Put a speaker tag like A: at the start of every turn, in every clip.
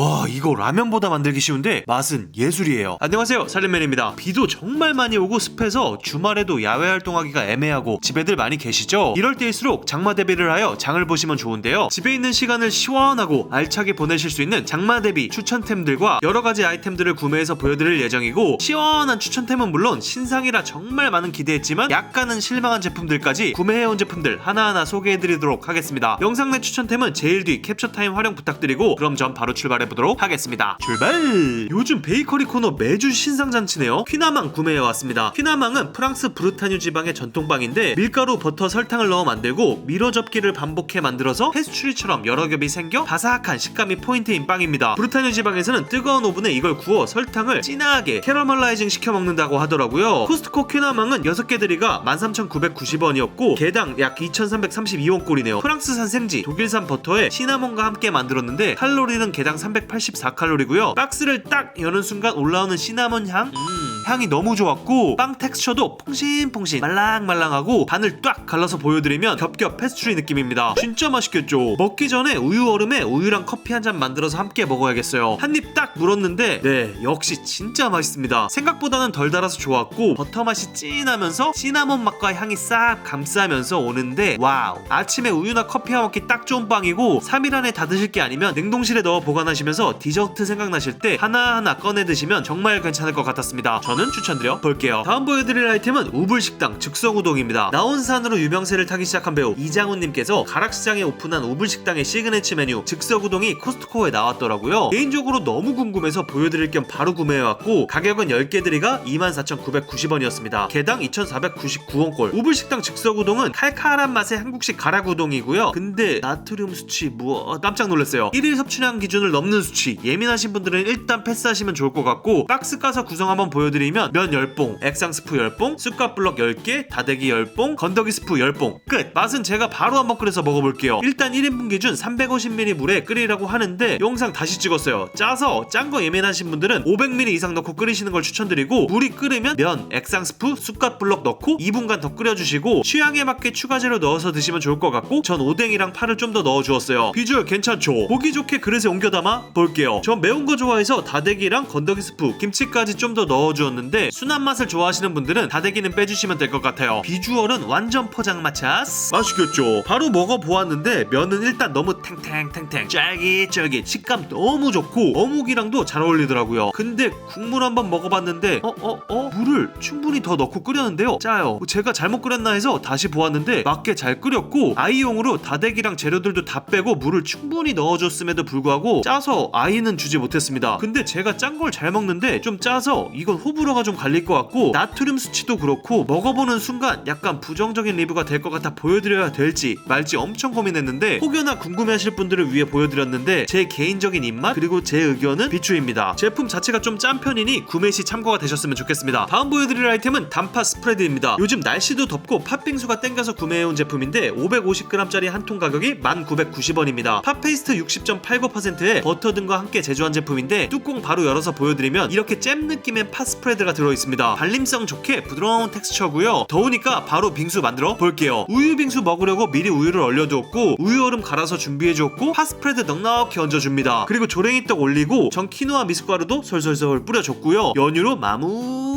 A: 와 이거 라면보다 만들기 쉬운데 맛은 예술이에요. 안녕하세요. 살림맨입니다. 비도 정말 많이 오고 습해서 주말에도 야외 활동하기가 애매하고 집에들 많이 계시죠? 이럴 때일수록 장마 대비를 하여 장을 보시면 좋은데요. 집에 있는 시간을 시원하고 알차게 보내실 수 있는 장마 대비 추천템들과 여러 가지 아이템들을 구매해서 보여드릴 예정이고 시원한 추천템은 물론 신상이라 정말 많은 기대했지만 약간은 실망한 제품들까지 구매해온 제품들 하나하나 소개해드리도록 하겠습니다. 영상 내 추천템은 제일 뒤 캡처 타임 활용 부탁드리고 그럼 전 바로 출발해 보도록 하겠습니다. 출발! 요즘 베이커리 코너 매주 신상 잔치네요. 퀴나망 구매해왔습니다. 퀴나망은 프랑스 브루타뉴 지방의 전통빵인데 밀가루 버터 설탕을 넣어 만들고 미러 접기를 반복해 만들어서 페스츄리처럼 여러 겹이 생겨 바삭한 식감이 포인트인 빵입니다. 브루타뉴 지방에서는 뜨거운 오븐에 이걸 구워 설탕을 진하게 캐러멀라이징 시켜 먹는다고 하더라고요. 코스트코 퀴나망은 6개 들이가 13,990원이었고 개당 약 2,332원 꼴이네요. 프랑스산 생지 독일산 버터에 시나몬과 함께 만들었는데 칼로리는 개당 384칼로리고요. 박스를 딱 여는 순간 올라오는 시나몬 향? 음, 향이 너무 좋았고 빵 텍스처도 퐁신퐁신 말랑말랑하고 반을 딱 갈라서 보여드리면 겹겹 페스트리 느낌입니다. 진짜 맛있겠죠? 먹기 전에 우유 얼음에 우유랑 커피 한 잔 만들어서 함께 먹어야겠어요. 한 입 딱 물었는데 네 역시 진짜 맛있습니다. 생각보다는 덜 달아서 좋았고 버터 맛이 진하면서 시나몬 맛과 향이 싹 감싸면서 오는데 와우. 아침에 우유나 커피와 먹기 딱 좋은 빵이고 3일 안에 다 드실 게 아니면 냉동실에 넣어 보관하시 면서 디저트 생각나실 때 하나하나 꺼내 드시면 정말 괜찮을 것 같았습니다. 저는 추천드려. 볼게요. 다음 보여드릴 아이템은 우불식당 즉석우동입니다. 나온산으로 유명세를 타기 시작한 배우 이장훈님께서 가락시장에 오픈한 우불식당의 시그네처 메뉴 즉석우동이 코스트코에 나왔더라고요. 개인적으로 너무 궁금해서 보여드릴 겸 바로 구매해왔고 가격은 10개 들이가 24,990원이었습니다. 개당 2,499원꼴 우불식당 즉석우동은 칼칼한 맛의 한국식 가락우동이고요. 근데 나트륨 수치 무엇? 깜짝 놀랐어요. 1일 섭취량 기준을 넘는 수치. 예민하신 분들은 일단 패스하시면 좋을 것 같고 박스 까서 구성 한번 보여드리면 면 10봉 액상 스프 10봉 쑥갓 블럭 10개 다대기 10봉 건더기 스프 10봉. 끝. 맛은 제가 바로 한번 끓여서 먹어볼게요. 일단 1인분 기준 350ml 물에 끓이라고 하는데 영상 다시 찍었어요. 짜서 짠 거 예민하신 분들은 500ml 이상 넣고 끓이시는 걸 추천드리고 물이 끓으면 면 액상 스프 쑥갓 블럭 넣고 2분간 더 끓여주시고 취향에 맞게 추가 재료 넣어서 드시면 좋을 것 같고 전 오뎅이랑 파를 좀 더 넣어주었어요. 비주얼 괜찮죠? 보기 좋게 그릇에 옮겨 담아 볼게요. 전 매운 거 좋아해서 다대기랑 건더기 스프 김치까지 좀 더 넣어주었는데 순한 맛을 좋아하시는 분들은 다대기는 빼주시면 될 것 같아요. 비주얼은 완전 포장마차스. 맛있겠죠? 바로 먹어보았는데 면은 일단 너무 탱탱탱탱 쫄깃쫄깃. 식감 너무 좋고 어묵이랑도 잘 어울리더라고요. 근데 국물 한번 먹어봤는데 어 어, 어? 물을 충분히 더 넣고 끓였는데요. 짜요. 제가 잘못 끓였나 해서 다시 보았는데 맞게 잘 끓였고 아이용으로 다대기랑 재료들도 다 빼고 물을 충분히 넣어줬음에도 불구하고 짜서 아이는 주지 못했습니다. 근데 제가 짠 걸 잘 먹는데 좀 짜서 이건 호불호가 좀 갈릴 것 같고 나트륨 수치도 그렇고 먹어보는 순간 약간 부정적인 리뷰가 될 것 같아 보여드려야 될지 말지 엄청 고민했는데 혹여나 궁금해하실 분들을 위해 보여드렸는데 제 개인적인 입맛 그리고 제 의견은 비추입니다. 제품 자체가 좀 짠 편이니 구매 시 참고가 되셨으면 좋겠습니다. 다음 보여드릴 아이템은 단팥 스프레드입니다. 요즘 날씨도 덥고 팥빙수가 땡겨서 구매해온 제품인데 550g짜리 한 통 가격이 1990원입니다. 팥페이스트 60.89%에 버터 등과 함께 제조한 제품인데 뚜껑 바로 열어서 보여드리면 이렇게 잼 느낌의 팥 스프레드가 들어있습니다. 발림성 좋게 부드러운 텍스처고요. 더우니까 바로 빙수 만들어 볼게요. 우유 빙수 먹으려고 미리 우유를 얼려두었고 우유 얼음 갈아서 준비해주었고 팥 스프레드 넉넉히 얹어줍니다. 그리고 조랭이떡 올리고 전 키노아 미숫가루도 솔솔솔 뿌려줬고요. 연유로 마무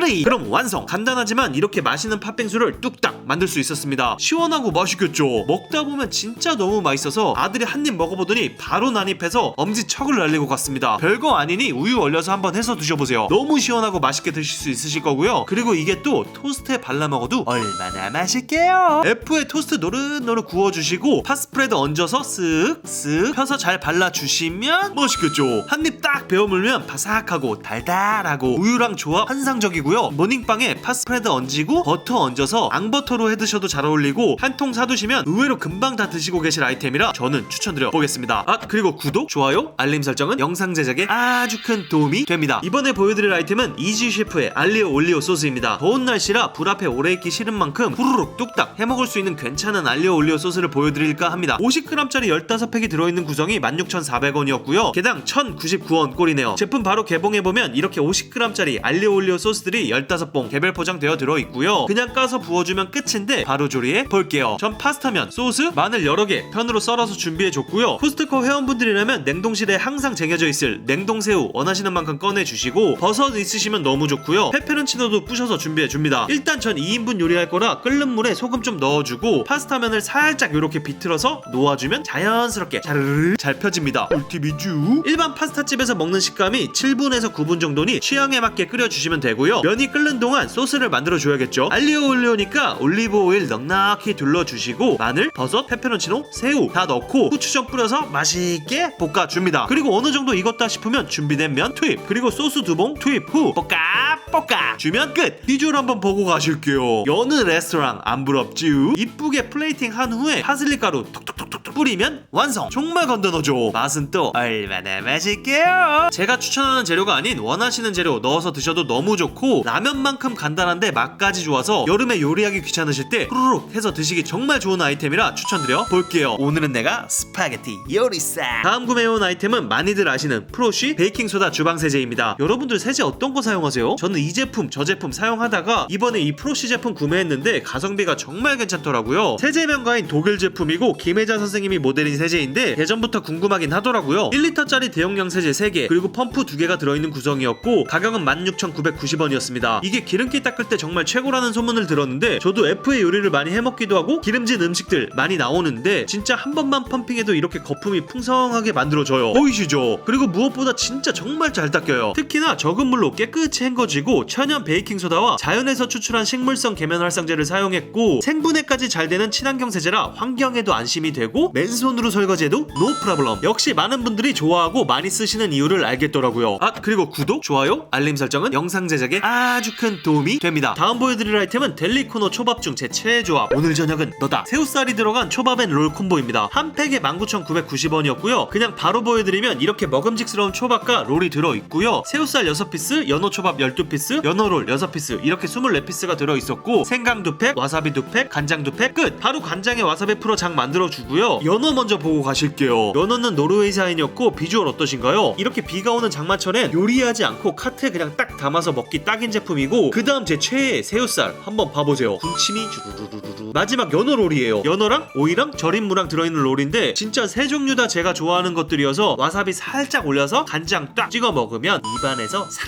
A: 리 그럼 완성. 간단하지만 이렇게 맛있는 팥빙수를 뚝딱 만들 수 있었습니다. 시원하고 맛있겠죠? 먹다 보면 진짜 너무 맛있어서 아들이 한 입 먹어보더니 바로 난입해서 엄지척을 날리고 갔습니다. 별거 아니니 우유 얼려서 한번 해서 드셔보세요. 너무 시원하고 맛있게 드실 수 있으실 거고요. 그리고 이게 또 토스트에 발라 먹어도 얼마나 맛있게요? F에 토스트 노릇노릇 구워주시고 팥스프레드 얹어서 쓱쓱 펴서 잘 발라주시면 맛있겠죠? 한 입 딱 베어 물면 바삭하고 달달하고 우유랑 조합 환상적이고 요. 모닝빵에 팥스프레드 얹이고 버터 얹어서 앙버터로 해 드셔도 잘 어울리고 한 통 사두시면 의외로 금방 다 드시고 계실 아이템이라 저는 추천드려 보겠습니다. 아 그리고 구독 좋아요 알림 설정은 영상 제작에 아주 큰 도움이 됩니다. 이번에 보여드릴 아이템은 이지 셰프의 알리오 올리오 소스입니다. 더운 날씨라 불 앞에 오래 있기 싫은 만큼 후루룩 뚝딱 해먹을 수 있는 괜찮은 알리오 올리오 소스를 보여드릴까 합니다. 50g짜리 15팩이 들어있는 구성이 16,400원이었고요. 개당 1,099원 꼴이네요. 제품 바로 개봉해보면 이렇게 50g짜리 알리오 올리오 소스들이 파스타들이 15봉 개별 포장되어 들어있고요. 그냥 까서 부어주면 끝인데 바로 조리해 볼게요. 전 파스타면 소스 마늘 여러 개 편으로 썰어서 준비해줬고요. 코스트코 회원분들이라면 냉동실에 항상 쟁여져 있을 냉동새우 원하시는 만큼 꺼내주시고 버섯 있으시면 너무 좋고요. 페페론치노도 부셔서 준비해줍니다. 일단 전 2인분 요리할 거라 끓는 물에 소금 좀 넣어주고 파스타면을 살짝 이렇게 비틀어서 놓아주면 자연스럽게 자르르 잘 펴집니다. 꿀팁이죠 일반 파스타집에서 먹는 식감이 7분에서 9분 정도니 취향에 맞게 끓여주시면 되고요 면이 끓는 동안 소스를 만들어 줘야겠죠? 알리오 올리오니까 올리브 오일 넉넉히 둘러주시고 마늘, 버섯, 페페론치노, 새우 다 넣고 후추 좀 뿌려서 맛있게 볶아줍니다. 그리고 어느 정도 익었다 싶으면 준비된 면 투입 그리고 소스 두 봉 투입 후 볶아 볶아 주면 끝! 비주얼 한번 보고 가실게요. 여느 레스토랑 안 부럽지요? 이쁘게 플레이팅 한 후에 파슬리 가루 톡톡톡톡 뿌리면 완성! 정말 건더너죠? 맛은 또 얼마나 맛있게요! 제가 추천하는 재료가 아닌 원하시는 재료 넣어서 드셔도 너무 좋고 라면만큼 간단한데 맛까지 좋아서 여름에 요리하기 귀찮으실 때 후루룩 해서 드시기 정말 좋은 아이템이라 추천드려. 볼게요. 오늘은 내가 스파게티 요리사. 다음 구매해온 아이템은 많이들 아시는 프로쉬 베이킹소다 주방세제입니다. 여러분들 세제 어떤 거 사용하세요? 저는 이 제품 저 제품 사용하다가 이번에 이 프로쉬 제품 구매했는데 가성비가 정말 괜찮더라고요. 세제 명가인 독일 제품이고 김혜자 선생님이 모델인 세제인데 예전부터 궁금하긴 하더라고요. 1리터짜리 대용량 세제 3개 그리고 펌프 2개가 들어있는 구성이었고 가격은 16,990원이었습니다 이게 기름기 닦을 때 정말 최고라는 소문을 들었는데 저도 F의 요리를 많이 해먹기도 하고 기름진 음식들 많이 나오는데 진짜 한 번만 펌핑해도 이렇게 거품이 풍성하게 만들어져요. 보이시죠? 그리고 무엇보다 진짜 정말 잘 닦여요. 특히나 적은 물로 깨끗이 헹궈지고 천연 베이킹소다와 자연에서 추출한 식물성 계면 활성제를 사용했고 생분해까지 잘 되는 친환경 세제라 환경에도 안심이 되고 맨손으로 설거지해도 노 프라블럼 역시 많은 분들이 좋아하고 많이 쓰시는 이유를 알겠더라고요. 아 그리고 구독, 좋아요, 알림 설정은 영상 제작에 아주 큰 도움이 됩니다. 다음 보여드릴 아이템은 델리코노 초밥 중 제 최애 조합. 오늘 저녁은 너다. 새우살이 들어간 초밥 앤 롤 콤보입니다. 한 팩에 19,990원이었고요. 그냥 바로 보여드리면 이렇게 먹음직스러운 초밥과 롤이 들어있고요. 새우살 6피스, 연어 초밥 12피스, 연어 롤 6피스. 이렇게 24피스가 들어있었고 생강 2팩, 와사비 2팩, 간장 2팩 끝! 바로 간장에 와사비 풀어 장 만들어주고요. 연어 먼저 보고 가실게요. 연어는 노르웨이사인이었고 비주얼 어떠신가요? 이렇게 비가 오는 장마철엔 요리하지 않고 카트에 그냥 딱 담아서 먹기 딱인 제품이고 그 다음 제 최애 새우살 한번 봐보세요. 군침이 주르르르르. 마지막 연어 롤이에요. 연어랑 오이랑 절인 무랑 들어있는 롤인데 진짜 세 종류 다 제가 좋아하는 것들이어서 와사비 살짝 올려서 간장 딱 찍어 먹으면 입안에서 사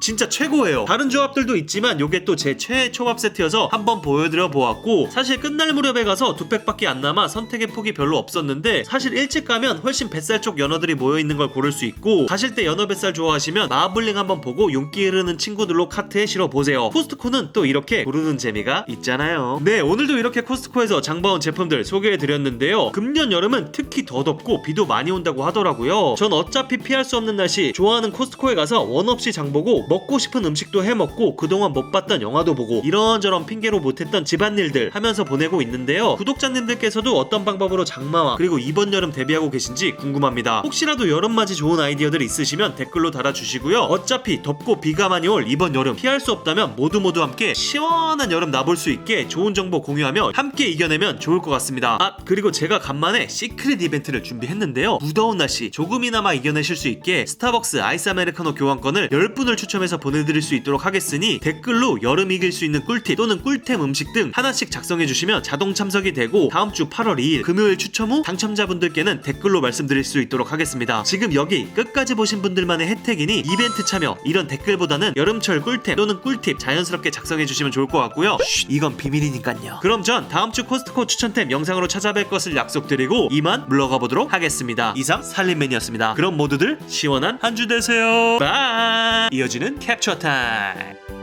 A: 진짜 최고예요. 다른 조합들도 있지만 요게 또 제 최애 초밥 세트여서 한번 보여드려 보았고 사실 끝날 무렵에 가서 두 팩밖에 안 남아 선택의 폭이 별로 없었는데 사실 일찍 가면 훨씬 뱃살 쪽 연어들이 모여 있는 걸 고를 수 있고 가실 때 연어 뱃살 좋아하시면 마블링 한번 보고 윤기 흐르는 친구들로 카트에 실어 보세요. 코스트코는 또 이렇게 고르는 재미가 있잖아요. 네 오늘도 이렇게 코스트코에서 장봐온 제품들 소개해 드렸는데요. 금년 여름은 특히 더 덥고 비도 많이 온다고 하더라고요. 전 어차피 피할 수 없는 날씨 좋아하는 코스트코에 가서 원 없이 장 보고 먹고 싶은 음식도 해 먹고 그동안 못 봤던 영화도 보고 이런저런 핑계로 못했던 집안일들 하면서 보내고 있는데요. 구독자님들께서도 어떤 방법으로 장마와 그리고 이번 여름 대비하고 계신지 궁금합니다. 혹시라도 여름맞이 좋은 아이디어들 있으시면 댓글로 달아주시고요. 어차피 덥고 비가 많이 올 이번 여름 피할 수 없다면 모두 모두 함께 시원한 여름 나볼 수 있게 좋은 정보 공유하며 함께 이겨내면 좋을 것 같습니다. 아 그리고 제가 간만에 시크릿 이벤트를 준비했는데요. 무더운 날씨 조금이나마 이겨내실 수 있게 스타벅스 아이스 아메리카노 교환권을 10분을 추첨 해서 보내드릴 수 있도록 하겠으니 댓글로 여름 이길 수 있는 꿀팁 또는 꿀템 음식 등 하나씩 작성해주시면 자동 참석이 되고 다음 주 8월 2일 금요일 추첨 후 당첨자분들께는 댓글로 말씀드릴 수 있도록 하겠습니다. 지금 여기 끝까지 보신 분들만의 혜택이니 이벤트 참여 이런 댓글보다는 여름철 꿀템 또는 꿀팁 자연스럽게 작성해주시면 좋을 것 같고요. 쉿, 이건 비밀이니깐요. 그럼 전 다음 주 코스트코 추천템 영상으로 찾아뵐 것을 약속드리고 이만 물러가 보도록 하겠습니다. 이상 살림맨이었습니다. 그럼 모두들 시원한 한 주 되세요. 바이. 이어지는 캡처 타임.